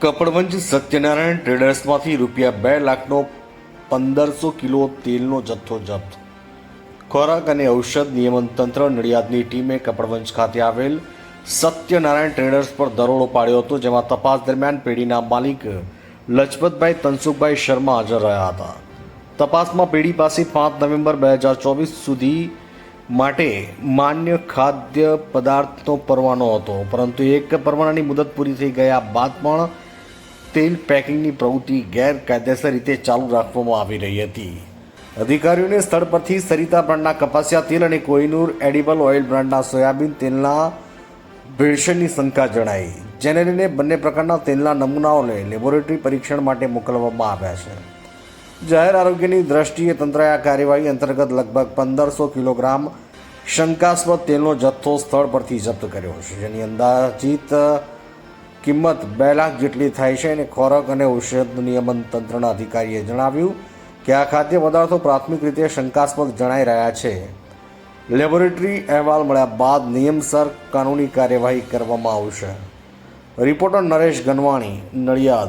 કપડવંજ સત્યનારાયણ ટ્રેડર્સમાંથી રૂપિયા બે લાખનો પંદરસો કિલો તેલનો જથ્થો જપ્ત. ખોરાક અને ઔષધ નિયમન તંત્ર નડિયાદની ટીમે કપડવંજ ખાતે આવેલ સત્યનારાયણ ટ્રેડર્સ પર દરોડો પાડ્યો હતો, જેમાં તપાસ દરમિયાન પેઢીના માલિક લજપતભાઈ તનસુખભાઈ શર્મા હાજર રહ્યા હતા. તપાસમાં પેઢી પાસે પાંચ નવેમ્બર બે હજાર ચોવીસ સુધી માટે માન્ય ખાદ્ય પદાર્થનો પરવાનો હતો, પરંતુ એક પરવાનાની મુદત પૂરી થઈ ગયા બાદ પણ તેલ પેકિંગની પ્રવૃત્તિ ગેરકાયદેસર રીતે ચાલુ રાખવામાં આવી રહી હતી. અધિકારીઓને સ્થળ પરથી સરિતા બ્રાન્ડના કપાસિયા તેલ અને કોહિનૂર એડિબલ ઓઇલ બ્રાન્ડના સોયાબીન તેલના ભેળસેળની શંકા જણાઈ, જેને લઈને બંને પ્રકારના તેલના નમૂનાઓને લેબોરેટરી પરીક્ષણ માટે મોકલવામાં આવ્યા છે. જાહેર આરોગ્યની દ્રષ્ટિએ તંત્રએ આ કાર્યવાહી અંતર્ગત લગભગ પંદરસો કિલોગ્રામ શંકાસ્પદ તેલનો જથ્થો સ્થળ પરથી જપ્ત કર્યો છે, જેની અંદાજિત કિંમત બે લાખ જેટલી થાય છે અને ખોરાક અને ઔષધ નિયમન તંત્રના અધિકારીએ જણાવ્યું કે આ ખાદ્ય પદાર્થો પ્રાથમિક રીતે શંકાસ્પદ જણાઈ રહ્યા છે. લેબોરેટરી અહેવાલ મળ્યા બાદ નિયમસર કાનૂની કાર્યવાહી કરવામાં આવશે. રિપોર્ટર નરેશ ગનવાણી, નડિયાદ.